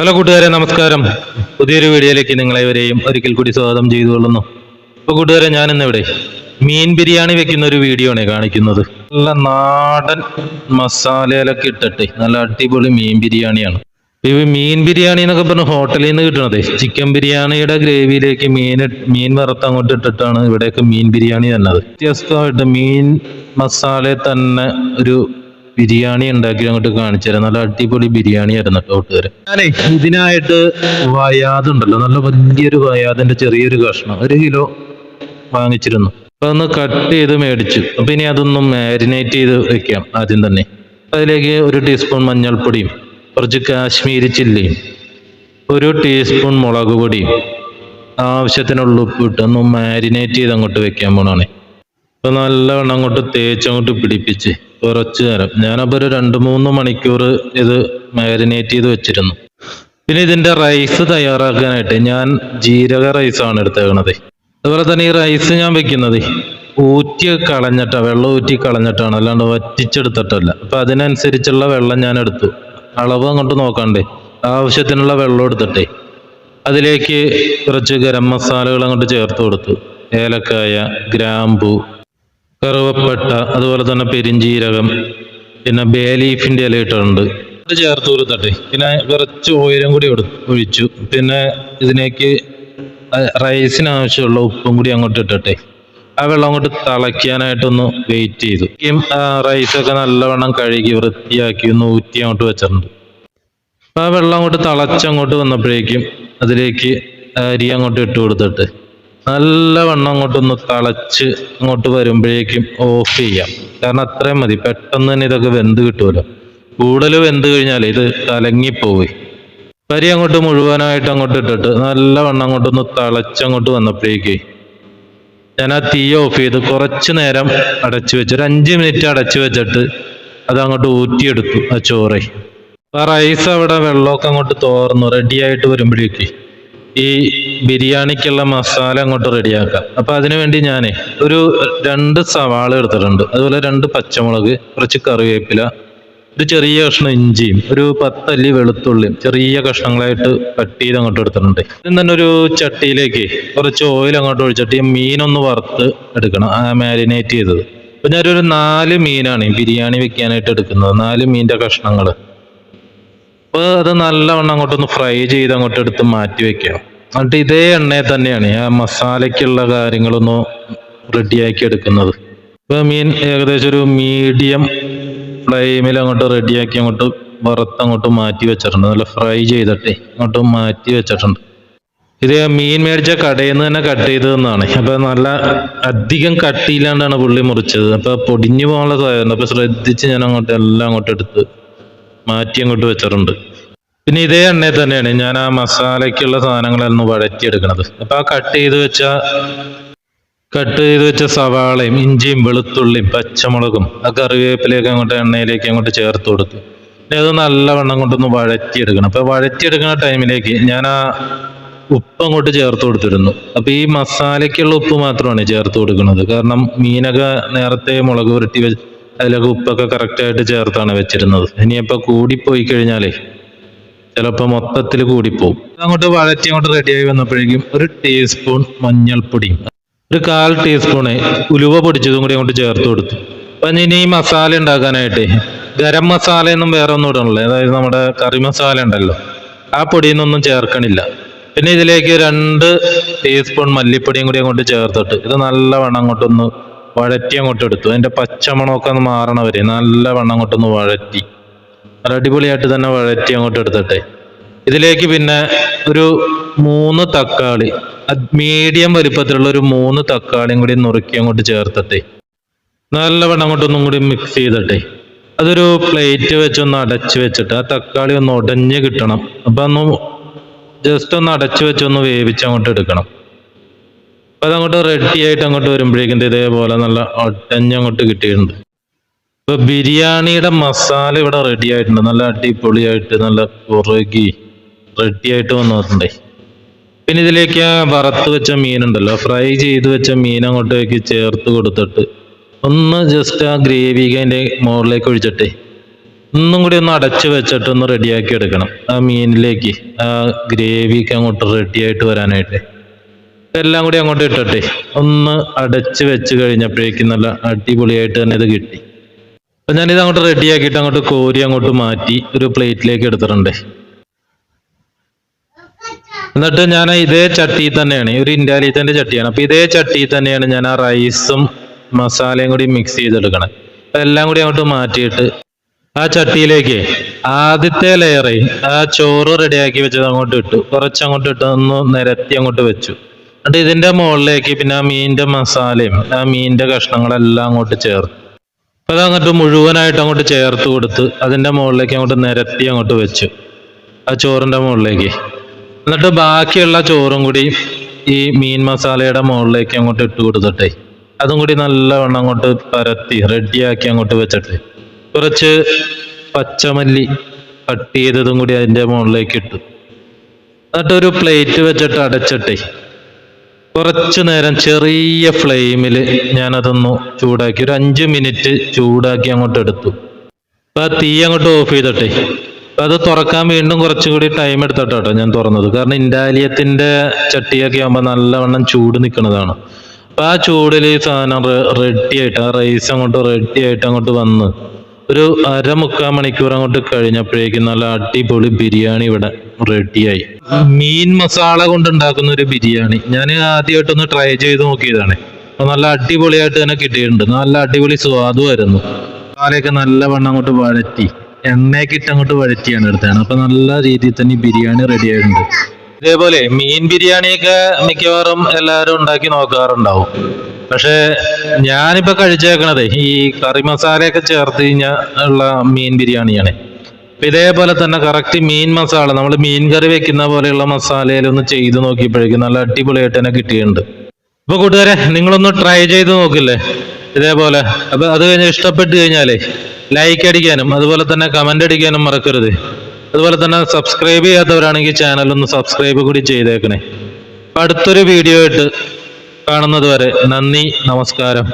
Hello കൂട്ടുകാരെ നമസ്കാരം. പുതിയൊരു വീഡിയോയിലേക്ക് നിങ്ങളെവരെയും ഒരിക്കൽ കൂടി സ്വാഗതം ചെയ്തു കൊള്ളുന്നു അപ്പോൾ കൂട്ടുകാരെ ഞാൻ ഇന്നിവിടെ മീൻ ബിരിയാണി വെക്കുന്ന ഒരു വീഡിയോ ആണ് കാണിക്കുന്നത്. നല്ല നാടൻ മസാലയിലൊക്കെ ഇട്ടിട്ട് നല്ല അടിപൊളി മീൻ ബിരിയാണിയാണ്. ഈ മീൻ ബിരിയാണി എന്നൊക്കെ പറഞ്ഞ ഹോട്ടലിൽ നിന്ന് കിട്ടണത് ചിക്കൻ ബിരിയാണിയുടെ ഗ്രേവിയിലേക്ക് മീൻ മീൻ വറുത്ത് അങ്ങോട്ട് ഇട്ടിട്ടാണ് ഇവിടെയൊക്കെ മീൻ ബിരിയാണി തന്നത്. വ്യത്യസ്തമായിട്ട് മീൻ മസാല തന്നെ ഒരു ബിരിയാണി ഉണ്ടാക്കി അങ്ങോട്ട് കാണിച്ചു തരാം നല്ല അടിപൊളി ബിരിയാണി ആയിരുന്നു കേട്ടോ ഞാനേ ഇതിനായിട്ട് വയാതുണ്ടല്ലോ നല്ല വലിയൊരു വയാതിന്റെ ചെറിയൊരു കഷ്ണം. ഒരു കിലോ വാങ്ങിച്ചിരുന്നു. അപ്പൊ ഒന്ന് കട്ട് ചെയ്ത് മേടിച്ചു. അപ്പൊ ഇനി അതൊന്നും മാരിനേറ്റ് ചെയ്ത് വെക്കാം ആദ്യം തന്നെ. അതിലേക്ക് ഒരു ടീസ്പൂൺ മഞ്ഞൾപ്പൊടിയും കുറച്ച് കാശ്മീരി ചില്ലിയും ഒരു ടീസ്പൂൺ മുളക് പൊടിയും ആവശ്യത്തിനുള്ള ഉപ്പ് ഇട്ട് ഒന്ന് മാരിനേറ്റ് ചെയ്ത് അങ്ങോട്ട് വെക്കാൻ പോണേ അപ്പൊ നല്ലവണ്ണം അങ്ങോട്ട് തേച്ച് അങ്ങോട്ട് പിടിപ്പിച്ച് കുറച്ച് നേരം ഞാനപ്പോൾ ഒരു രണ്ട് മൂന്ന് മണിക്കൂർ ഇത് മാരിനേറ്റ് ചെയ്ത് വെച്ചിരുന്നു. പിന്നെ ഇതിന്റെ റൈസ് തയ്യാറാക്കാനായിട്ട് ഞാൻ ജീരക റൈസാണ് എടുത്തേക്കണത്. അതുപോലെ തന്നെ ഈ റൈസ് ഞാൻ വെക്കുന്നത് ഊറ്റി കളഞ്ഞിട്ടാണ് വെള്ളം ഊറ്റി കളഞ്ഞിട്ടാണ്. അല്ലാണ്ട് വറ്റിച്ചെടുത്തിട്ടല്ല. അപ്പൊ അതിനനുസരിച്ചുള്ള വെള്ളം ഞാൻ എടുത്തു. അളവ് അങ്ങോട്ട് നോക്കണ്ടേ. ആവശ്യത്തിനുള്ള വെള്ളം എടുത്തിട്ടേ അതിലേക്ക് കുറച്ച് ഗരം മസാലകൾ അങ്ങോട്ട് ചേർത്ത് കൊടുത്തു. ഏലക്കായ ഗ്രാമ്പു കറുവപ്പട്ട അതുപോലെ തന്നെ പെരിഞ്ചീരകം പിന്നെ ബേലീഫിന്റെ ഇല ഇട്ടുണ്ട് അത് ചേർത്ത് കൊടുത്തട്ടെ പിന്നെ കുറച്ച് ഓയിലും കൂടി ഒഴിച്ചു. പിന്നെ ഇതിനേക്ക് റൈസിന് ആവശ്യമുള്ള ഉപ്പും കൂടി അങ്ങോട്ട് ഇട്ടട്ടെ. ആ വെള്ളം അങ്ങോട്ട് തിളയ്ക്കാനായിട്ടൊന്ന് വെയിറ്റ് ചെയ്തു. റൈസൊക്കെ നല്ലവണ്ണം കഴുകി വൃത്തിയാക്കി ഒന്ന് ഊറ്റി അങ്ങോട്ട് വെച്ചിട്ടുണ്ട്. ആ വെള്ളം അങ്ങോട്ട് തിളച്ചങ്ങോട്ട് വന്നപ്പോഴേക്കും അതിലേക്ക് അരി അങ്ങോട്ട് ഇട്ട് കൊടുത്തിട്ട് നല്ലവണ്ണം അങ്ങോട്ടൊന്ന് തിളച്ച് അങ്ങോട്ട് വരുമ്പോഴേക്കും ഓഫ് ചെയ്യാം. കാരണം അത്രയും മതി. പെട്ടെന്ന് തന്നെ ഇതൊക്കെ വെന്ത് കിട്ടുമല്ലോ. കൂടുതൽ വെന്ത് കഴിഞ്ഞാൽ ഇത് കലങ്ങിപ്പോയി വരി അങ്ങോട്ട് മുഴുവനായിട്ട് അങ്ങോട്ട് ഇട്ടിട്ട് നല്ലവണ്ണം അങ്ങോട്ടൊന്ന് തിളച്ചങ്ങോട്ട് വന്നപ്പോഴേക്ക് ഞാൻ ആ തീ ഓഫ് ചെയ്ത് കുറച്ച് നേരം അടച്ചു വെച്ച് ഒരു അഞ്ച് മിനിറ്റ് അടച്ചു വെച്ചിട്ട് അത് അങ്ങോട്ട് ഊറ്റിയെടുത്തു ആ ചോറേ. ആ റൈസ് അവിടെ വെള്ളമൊക്കെ അങ്ങോട്ട് തോർന്നു റെഡി ആയിട്ട് വരുമ്പോഴേക്ക്. ഈ ബിരിയാണിക്കുള്ള മസാല അങ്ങോട്ട് റെഡിയാക്കാം. അപ്പൊ അതിനു വേണ്ടി ഞാൻ ഒരു രണ്ട് സവാള എടുത്തിട്ടുണ്ട്. അതുപോലെ രണ്ട് പച്ചമുളക് കുറച്ച് കറിവേപ്പില ഒരു ചെറിയ കഷ്ണം ഇഞ്ചിയും ഒരു പത്തല്ലി വെളുത്തുള്ളിയും ചെറിയ കഷ്ണങ്ങളായിട്ട് കട്ട് ചെയ്ത് അങ്ങോട്ട് എടുത്തിട്ടുണ്ട്. ഇതിന് തന്നെ ഒരു ചട്ടിയിലേക്ക് കുറച്ച് ഓയിൽ അങ്ങോട്ട് ഒഴിച്ചിട്ട് മീനൊന്ന് വറുത്ത് എടുക്കണം. മാരിനേറ്റ് ചെയ്തത്. അപ്പൊ ഞാനൊരു നാല് മീനാണ് ബിരിയാണി വെക്കാനായിട്ട് എടുക്കുന്നത്. നാല് മീനിന്റെ കഷ്ണങ്ങൾ അപ്പൊ അത് നല്ലവണ്ണം അങ്ങോട്ടൊന്ന് ഫ്രൈ ചെയ്ത് അങ്ങോട്ട് എടുത്ത് മാറ്റി വെക്കുക എന്നിട്ട് ഇതേ എണ്ണയിൽ തന്നെയാണ് ആ മസാലയ്ക്കുള്ള കാര്യങ്ങളൊന്ന് റെഡിയാക്കി എടുക്കുന്നത്. ഇപ്പൊ മീൻ ഏകദേശം ഒരു മീഡിയം ഫ്ലെയിമിൽ അങ്ങോട്ട് റെഡിയാക്കി അങ്ങോട്ട് വറുത്ത് അങ്ങോട്ട് മാറ്റി വെച്ചിട്ടുണ്ട്. നല്ല ഫ്രൈ ചെയ്തിട്ടേ അങ്ങോട്ട് മാറ്റി വെച്ചിട്ടുണ്ട്. ഇത് മീൻ മേടിച്ച കടയിൽ നിന്ന് തന്നെ കട്ട് ചെയ്തതെന്നാണ്. അപ്പോൾ അപ്പൊ നല്ല അധികം കട്ടിയില്ലാണ്ടാണ് പുള്ളി മുറിച്ചത്. അപ്പൊ പൊടിഞ്ഞു പോകാനുള്ള സാധ്യത അപ്പൊ ശ്രദ്ധിച്ച് ഞാൻ അങ്ങോട്ട് എല്ലാം അങ്ങോട്ട് എടുത്ത് മാറ്റി അങ്ങോട്ട് വെച്ചിട്ടുണ്ട്. പിന്നെ ഇതേ എണ്ണയിൽ തന്നെയാണ് ഞാൻ ആ മസാലയ്ക്കുള്ള സാധനങ്ങളൊന്ന് വഴറ്റിയെടുക്കണത് അപ്പൊ ആ കട്ട് ചെയ്ത് വെച്ച കട്ട് ചെയ്ത് വെച്ച സവാളയും ഇഞ്ചിയും വെളുത്തുള്ളിയും പച്ചമുളകും ആ കറിവേപ്പിലേക്ക് അങ്ങോട്ട് എണ്ണയിലേക്ക് അങ്ങോട്ട് ചേർത്ത് കൊടുത്തു. പിന്നെ അത് നല്ലവണ്ണം കൊണ്ടൊന്ന് വഴറ്റിയെടുക്കണം. അപ്പൊ വഴറ്റിയെടുക്കുന്ന ടൈമിലേക്ക് ഞാൻ ആ ഉപ്പ് അങ്ങോട്ട് ചേർത്ത് കൊടുത്തിരുന്നു. അപ്പൊ ഈ മസാലയ്ക്കുള്ള ഉപ്പ് മാത്രമാണ് ചേർത്ത് കൊടുക്കുന്നത്. കാരണം മീനൊക്കെ നേരത്തെ മുളക് പുരട്ടി അതിലൊക്കെ ഉപ്പൊക്കെ കറക്റ്റായിട്ട് ചേർത്താണ് വെച്ചിരുന്നത്. ഇനിയപ്പോ കൂടിപ്പോയി കഴിഞ്ഞാലേ ചിലപ്പോ മൊത്തത്തിൽ കൂടിപ്പോവും. അങ്ങോട്ട് വഴറ്റി അങ്ങോട്ട് റെഡിയായി വന്നപ്പോഴേക്കും ഒരു ടീസ്പൂൺ മഞ്ഞൾപ്പൊടിയും ഒരു കാൽ ടീസ്പൂണ് ഉലുവ പൊടിച്ചതും കൂടി അങ്ങോട്ട് ചേർത്ത് കൊടുത്തു. അപ്പൊ ഇനി ഈ മസാല ഉണ്ടാക്കാനായിട്ട് ഗരം മസാല ഒന്നും വേറെ ഒന്നും ഇടണല്ലോ. അതായത് നമ്മുടെ കറി മസാല ഉണ്ടല്ലോ. ആ പൊടിയൊന്നും ചേർക്കണില്ല. പിന്നെ ഇതിലേക്ക് രണ്ട് ടീസ്പൂൺ മല്ലിപ്പൊടിയും കൂടി അങ്ങോട്ട് ചേർത്തിട്ട് ഇത് നല്ലവണ്ണം അങ്ങോട്ടൊന്ന് വഴറ്റി അങ്ങോട്ട് എടുത്തു. അതിന്റെ പച്ചമണമൊക്കെ ഒന്ന് മാറണ വരെ നല്ല നല്ലവണ്ണം അങ്ങോട്ടൊന്ന് വഴറ്റി. നല്ല അടിപൊളിയായിട്ട് തന്നെ വഴറ്റി അങ്ങോട്ട് എടുത്തിട്ടെ. ഇതിലേക്ക് പിന്നെ ഒരു മൂന്ന് തക്കാളി മീഡിയം വലിപ്പത്തിലുള്ള ഒരു മൂന്ന് തക്കാളിയും കൂടി നുറുക്കി അങ്ങോട്ട് ചേർത്തിട്ടെ. നല്ലവണ്ണം അങ്ങോട്ടൊന്നും കൂടി മിക്സ് ചെയ്തിട്ടെ. അതൊരു പ്ലേറ്റ് വെച്ചൊന്ന് അടച്ചു വെച്ചിട്ട് ആ തക്കാളി ഒന്ന് ഉടഞ്ഞ് കിട്ടണം. അപ്പൊ ഒന്ന് ജസ്റ്റ് ഒന്ന് അടച്ചു വെച്ചൊന്ന് വേവിച്ച് അങ്ങോട്ട് എടുക്കണം. അപ്പൊ അതങ്ങോട്ട് റെഡി ആയിട്ട് അങ്ങോട്ട് വരുമ്പോഴേക്കും ഇതേപോലെ നല്ല ഒട്ടഞ്ഞ് അങ്ങോട്ട് കിട്ടിയിട്ടുണ്ട്. ഇപ്പൊ ബിരിയാണിയുടെ മസാല ഇവിടെ റെഡി ആയിട്ടുണ്ട് നല്ല അടിപൊളിയായിട്ട് നല്ല കുറുകി റെഡി ആയിട്ട് വന്നിട്ടുണ്ടേ. പിന്നെ ഇതിലേക്ക് വറുത്ത് വെച്ച മീനുണ്ടല്ലോ. ഫ്രൈ ചെയ്ത് വെച്ച മീൻ അങ്ങോട്ടേക്ക് ചേർത്ത് കൊടുത്തിട്ട് ഒന്ന് ജസ്റ്റ് ആ ഗ്രേവി അതിന്റെ മുകളിലേക്ക് ഒഴിച്ചിട്ടേ ഒന്നും കൂടി ഒന്ന് അടച്ചു വെച്ചിട്ട് ഒന്ന് റെഡിയാക്കി എടുക്കണം ആ മീനിലേക്ക്. ആ ഗ്രേവിക്ക് അങ്ങോട്ട് റെഡി ആയിട്ട് വരാനായിട്ട്. എല്ലാം കൂടി അങ്ങോട്ട് ഇട്ടട്ടെ ഒന്ന് അടച്ച് വെച്ച് കഴിഞ്ഞപ്പോഴേക്കും നല്ല അടിപൊളിയായിട്ട് തന്നെ ഇത് കിട്ടി. അപ്പൊ ഞാനിത് അങ്ങോട്ട് റെഡിയാക്കിയിട്ട് അങ്ങോട്ട് കോരി അങ്ങോട്ട് മാറ്റി ഒരു പ്ലേറ്റിലേക്ക് എടുത്തിട്ടുണ്ട്. എന്നിട്ട് ഞാൻ ഇതേ ചട്ടി തന്നെയാണ് ഒരു ഇൻഡാലിയത്തിന്റെ ചട്ടിയാണ്. അപ്പോൾ ഇതേ ചട്ടി തന്നെയാണ് ഞാൻ ആ റൈസും മസാലയും കൂടി മിക്സ് ചെയ്തെടുക്കണം. എല്ലാം കൂടി അങ്ങോട്ട് മാറ്റിയിട്ട് ആ ചട്ടിയിലേക്ക് ആദ്യത്തെ ലെയറിൽ ആ ചോറ് റെഡിയാക്കി വെച്ചത് അങ്ങോട്ട് ഇട്ടു. കുറച്ച് അങ്ങോട്ട് ഇട്ട് ഒന്ന് നിരത്തി അങ്ങോട്ട് വെച്ചു. എന്നിട്ട് ഇതിന്റെ മുകളിലേക്ക് പിന്നെ ആ മീനിന്റെ മസാലയും ആ മീനിന്റെ കഷ്ണങ്ങളെല്ലാം അങ്ങോട്ട് ചേർത്ത്. അപ്പൊ അത് അങ്ങോട്ട് മുഴുവനായിട്ട് അങ്ങോട്ട് ചേർത്ത് കൊടുത്ത് അതിന്റെ മുകളിലേക്ക് അങ്ങോട്ട് നിരത്തി അങ്ങോട്ട് വെച്ചു. ആ ചോറിന്റെ മുകളിലേക്ക്. എന്നിട്ട് ബാക്കിയുള്ള ചോറും കൂടി ഈ മീൻ മസാലയുടെ മുകളിലേക്ക് അങ്ങോട്ട് ഇട്ട് കൊടുത്തിട്ടെ. അതും കൂടി നല്ലവണ്ണം അങ്ങോട്ട് പരത്തി റെഡിയാക്കി അങ്ങോട്ട് വെച്ചിട്ട്. കുറച്ച് പച്ചമല്ലി കട്ട് ചെയ്തതും കൂടി അതിന്റെ മുകളിലേക്ക് ഇട്ടു. എന്നിട്ടൊരു പ്ലേറ്റ് വെച്ചിട്ട് അടച്ചിട്ടേ. കുറച്ചു നേരം ചെറിയ ഫ്ലെയിമിൽ ഞാനതൊന്ന് ചൂടാക്കി ഒരു അഞ്ച് മിനിറ്റ് ചൂടാക്കി അങ്ങോട്ട് എടുത്തു. അപ്പൊ ആ തീ അങ്ങോട്ട് ഓഫ് ചെയ്തോട്ടെ. അപ്പൊ അത് തുറക്കാൻ വീണ്ടും കുറച്ചും കൂടി ടൈം എടുത്തിട്ടോ ഞാൻ തുറന്നത്. കാരണം ഇൻഡാലിയത്തിന്റെ ചട്ടിയൊക്കെ ആകുമ്പോൾ നല്ലവണ്ണം ചൂട് നിൽക്കുന്നതാണ് അപ്പൊ ആ ചൂടിൽ ഈ സാധനം റെഡി ആയിട്ട് ആ റൈസ് അങ്ങോട്ട് റെഡി ആയിട്ട് അങ്ങോട്ട് വന്ന് ഒരു അരമുക്കാൽ മണിക്കൂർ അങ്ങോട്ട് കഴിഞ്ഞപ്പോഴേക്കും നല്ല അടിപൊളി ബിരിയാണി ഇവിടെ. റെഡിയായി മീൻ മസാല കൊണ്ടുണ്ടാക്കുന്ന ഒരു ബിരിയാണി. ഞാൻ ആദ്യമായിട്ടൊന്ന് ട്രൈ ചെയ്ത് നോക്കിയതാണ്. നല്ല അടിപൊളിയായിട്ട് തന്നെ കിട്ടിയിട്ടുണ്ട്. നല്ല അടിപൊളി സ്വാദുമായിരുന്നു മസാലയൊക്കെ നല്ലവണ്ണം അങ്ങോട്ട് വഴറ്റി എണ്ണയൊക്കെ അങ്ങോട്ട് വഴറ്റിയാണ് എടുത്താണ് അപ്പൊ നല്ല രീതിയിൽ തന്നെ ബിരിയാണി റെഡി ആയിട്ടുണ്ട്. ഇതേപോലെ മീൻ ബിരിയാണിയൊക്കെ മിക്കവാറും എല്ലാവരും ഉണ്ടാക്കി നോക്കാറുണ്ടാവും. പക്ഷെ ഞാനിപ്പോ കഴിച്ചേക്കണതേ ഈ കറി മസാലയൊക്കെ ചേർത്ത് കഴിഞ്ഞാൽ ഉള്ള മീൻ ബിരിയാണിയാണ്. ഇതേപോലെ തന്നെ കറക്റ്റ് മീൻ മസാല നമ്മൾ മീൻ കറി വെക്കുന്ന പോലെയുള്ള മസാലയിലൊന്ന് ചെയ്ത് നോക്കിയപ്പോഴേക്കും നല്ല അടിപൊളിയായിട്ട് തന്നെ കിട്ടിയിട്ടുണ്ട്. അപ്പൊ കൂട്ടുകാരെ നിങ്ങളൊന്ന് ട്രൈ ചെയ്ത് നോക്കില്ലേ? ഇതേപോലെ. അപ്പൊ അത് കഴിഞ്ഞ് ഇഷ്ടപ്പെട്ട് കഴിഞ്ഞാലേ ലൈക്ക് അടിക്കാനും അതുപോലെ തന്നെ കമന്റ് അടിക്കാനും മറക്കരുത്. അതുപോലെ തന്നെ സബ്സ്ക്രൈബ് ചെയ്യാത്തവരാണെങ്കിൽ ചാനൽ ഒന്ന് സബ്സ്ക്രൈബ് കൂടി ചെയ്തേക്കണേ. അടുത്തൊരു വീഡിയോ ആയിട്ട് കാണുന്നത് വരെ നന്ദി നമസ്കാരം.